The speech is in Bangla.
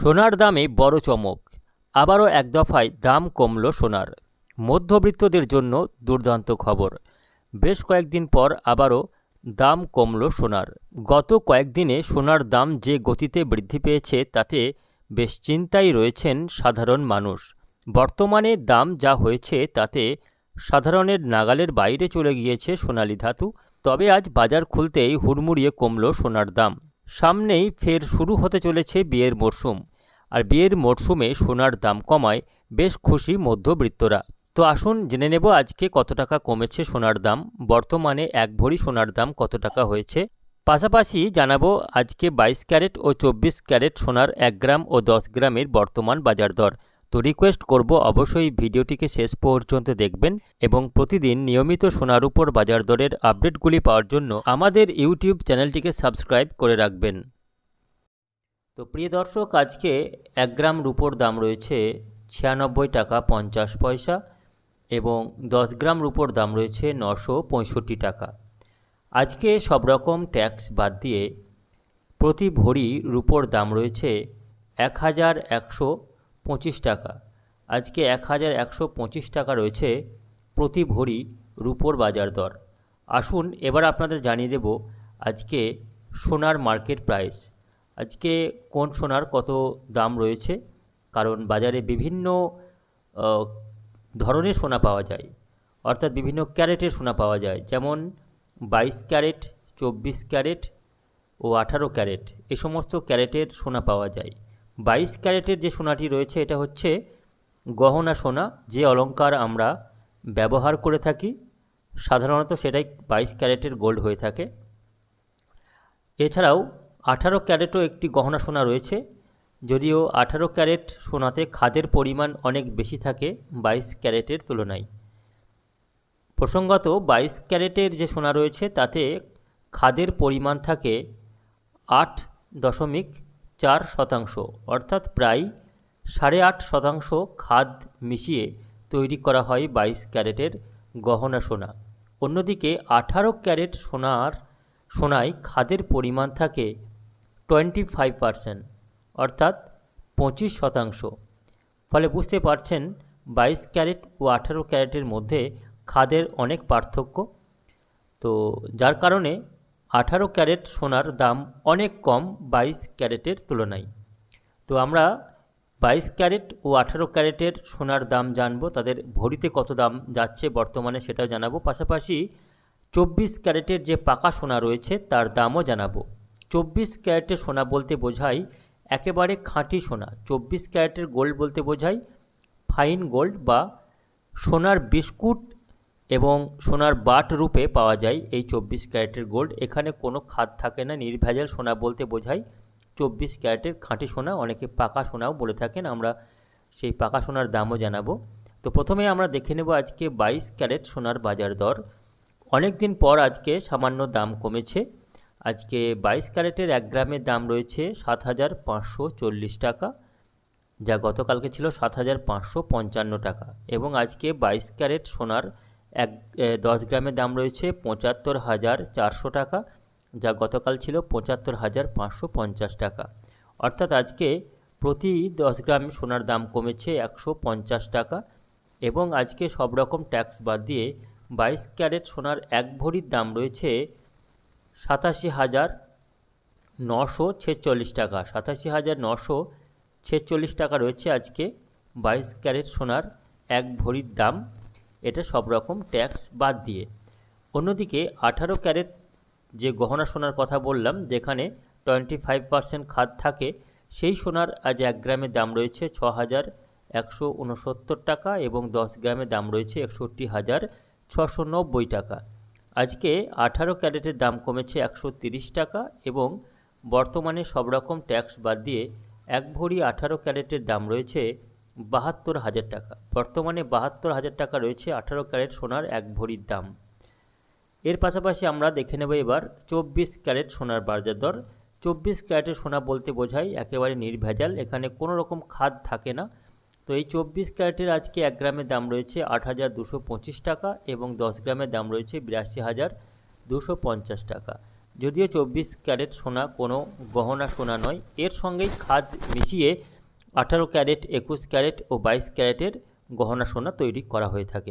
সোনার দামে বড় চমক। আবারও এক দফায় দাম কমল সোনার। মধ্যবিত্তদের জন্য দুর্দান্ত খবর। বেশ কয়েকদিন পর আবারও দাম কমল সোনার। গত কয়েকদিনে সোনার দাম যে গতিতে বৃদ্ধি পেয়েছে, তাতে বেশ চিন্তায় রয়েছেন সাধারণ মানুষ। বর্তমানে দাম যা হয়েছে, তাতে সাধারণের নাগালের বাইরে চলে গিয়েছে সোনালি ধাতু। তবে আজ বাজার খুলতেই হুড়মুড়িয়ে কমল সোনার দাম। সামনেই ফের শুরু হতে চলেছে বিয়ের মরশুম। আর বিয়ের মরশুমে সোনার দাম কমায় বেশ খুশি মধ্যবৃত্তরা। তো আসুন জেনে নেব আজকে কত টাকা কমেছে সোনার দাম, বর্তমানে এক ভরি সোনার দাম কত টাকা হয়েছে। পাশাপাশি জানাব আজকে বাইশ ক্যারেট ও চব্বিশ ক্যারেট সোনার এক গ্রাম ও দশ গ্রামের বর্তমান বাজার দর। তো রিকোয়েস্ট করব অবশ্যই ভিডিওটিকে শেষ পর্যন্ত দেখবেন এবং প্রতিদিন নিয়মিত সোনার উপর বাজার দরের আপডেটগুলি পাওয়ার জন্য আমাদের ইউটিউব চ্যানেলটিকে সাবস্ক্রাইব করে রাখবেন। তো প্রিয় দর্শক, আজকে এক গ্রাম রুপোর দাম রয়েছে ছিয়ানব্বই টাকা পঞ্চাশ পয়সা এবং দশ গ্রাম রুপোর দাম রয়েছে নশো পঁয়ষট্টি টাকা। আজকে সব রকম ট্যাক্স বাদ দিয়ে প্রতি ভরি রুপোর দাম রয়েছে এক হাজার একশো পঁচিশ টাকা। আজকে এক হাজার একশো পঁচিশ টাকা রয়েছে প্রতি ভরি রুপোর বাজার দর। আসুন এবার আপনাদের জানিয়ে দেব আজকে সোনার মার্কেট প্রাইস। আজকে কোন সোনার কত দাম রয়েছে? কারণ বাজারে বিভিন্ন ধরনের সোনা পাওয়া যায়। অর্থাৎ বিভিন্ন ক্যারেটের সোনা পাওয়া যায়। যেমন বাইশ ক্যারেট, চব্বিশ ক্যারেট ও আঠারো ক্যারেট এ সমস্ত ক্যারেটের সোনা পাওয়া যায়। বাইশ ক্যারেটের যে সোনাটি রয়েছে, এটা হচ্ছে গহনা সোনা। যে অলংকার আমরা ব্যবহার করে থাকি, সাধারণত সেটাই বাইশ ক্যারেটের গোল্ড হয়ে থাকে। এছাড়াও আঠারো ক্যারেটও একটি গহনা সোনা রয়েছে। যদিও আঠারো ক্যারেট সোনাতে খাদের পরিমাণ অনেক বেশি থাকে বাইশ ক্যারেটের তুলনায়। প্রসঙ্গত বাইশ ক্যারেটের যে সোনা রয়েছে তাতে খাদের পরিমাণ থাকে আট দশমিক চার শতাংশ, অর্থাৎ প্রায় সাড়ে আট শতাংশ খাদ মিশিয়ে তৈরি করা হয় বাইশ ক্যারেটের গহনা সোনা। অন্যদিকে আঠারো ক্যারেট সোনার সোনায় খাদের পরিমাণ থাকে টোয়েন্টি ফাইভ পারসেন্ট অর্থাৎ পঁচিশ শতাংশ। ফলে বুঝতে পারছেন বাইশ ক্যারেট ও আঠারো ক্যারেটের মধ্যে খাদের অনেক পার্থক্য। তো যার কারণে আঠারো ক্যারেট সোনার দাম অনেক কম বাইশ ক্যারেটের তুলনায়। তো আমরা বাইশ ক্যারেট ও আঠারো ক্যারেটের সোনার দাম জানব, তাদের ভরিতে কত দাম যাচ্ছে বর্তমানে সেটাও জানাব। পাশাপাশি চব্বিশ ক্যারেটের যে পাকা সোনা রয়েছে তার দামও জানাব। চব্বিশ ক্যারেটের সোনা বলতে বোঝায় একেবারে খাঁটি সোনা। চব্বিশ ক্যারেটের গোল্ড বলতে বোঝায় ফাইন গোল্ড বা সোনার বিস্কুট এবং সোনার বাট রূপে পাওয়া যায় এই চব্বিশ ক্যারেটের গোল্ড। এখানে কোনো খাদ থাকে না, নির্ভেজাল সোনা বলতে বোঝায় চব্বিশ ক্যারেটের খাঁটি সোনা। অনেকে পাকা সোনাও বলে থাকেন, আমরা সেই পাকা সোনার দামও জানাব। তো প্রথমে আমরা দেখে নেব আজকে বাইশ ক্যারেট সোনার বাজার দর। অনেক দিন পর আজকে সামান্য দাম কমেছে। আজকে বাইশ ক্যারেটের এক গ্রামের দাম রয়েছে সাত হাজার পাঁচশো চল্লিশ টাকা, যা গতকালকে ছিল সাত হাজার পাঁচশো পঞ্চান্ন টাকা। এবং আজকে বাইশ ক্যারেট সোনার এক দশ গ্রামের দাম রয়েছে পঁচাত্তর হাজার চারশো টাকা, যা গতকাল ছিল পঁচাত্তর হাজার পাঁচশো পঞ্চাশ টাকা। অর্থাৎ আজকে প্রতি দশ গ্রাম সোনার দাম কমেছে একশো পঞ্চাশ টাকা। এবং আজকে সব রকম ট্যাক্স বাদ দিয়ে বাইশ ক্যারেট সোনার এক ভরির দাম রয়েছে সাতাশি হাজার নশো ছেচল্লিশ টাকা। সাতাশি হাজার নশো ছেচল্লিশ টাকা রয়েছে আজকে বাইশ ক্যারেট সোনার এক ভরির দাম। এটা সব রকম ট্যাক্স বাদ দিয়ে। অন্যদিকে আঠারো ক্যারেট যে গহনা সোনার কথা বললাম, যেখানে টোয়েন্টি ফাইভ পার্সেন্ট খাদ থাকে, সেই সোনার আজ এক গ্রামের দাম রয়েছে ছ হাজার একশো উনসত্তর টাকা এবং দশ গ্রামের দাম রয়েছে একষট্টি হাজার ছশো নব্বই টাকা। আজকে আঠারো ক্যারেটের দাম কমেছে একশো টাকা এবং বর্তমানে সব রকম ট্যাক্স বাদ দিয়ে এক ভরি আঠারো ক্যারেটের দাম রয়েছে বাহাত্তর হাজার টাকা। বর্তমানে বাহাত্তর হাজার টাকা রয়েছে আঠারো ক্যারেট সোনার এক ভরির দাম। এর পাশাপাশি আমরা দেখে নেব এবার চব্বিশ ক্যারেট সোনার বাজার দর। চব্বিশ ক্যারেটের সোনা বলতে বোঝায় একেবারে নির্ভেজাল, এখানে কোনো রকম খাদ থাকে না। তো এই চব্বিশ ক্যারেটের আজকে এক গ্রামের দাম রয়েছে আট হাজার দুশো পঁচিশ টাকা এবং দশ গ্রামের দাম রয়েছে বিরাশি হাজার দুশো পঞ্চাশ টাকা। যদিও চব্বিশ ক্যারেট সোনা কোনো গহনা সোনা নয়, এর সঙ্গেই খাদ মিশিয়ে আঠারো ক্যারেট, একুশ ক্যারেট ও বাইশ ক্যারেটের গহনা সোনা তৈরি করা হয়ে থাকে।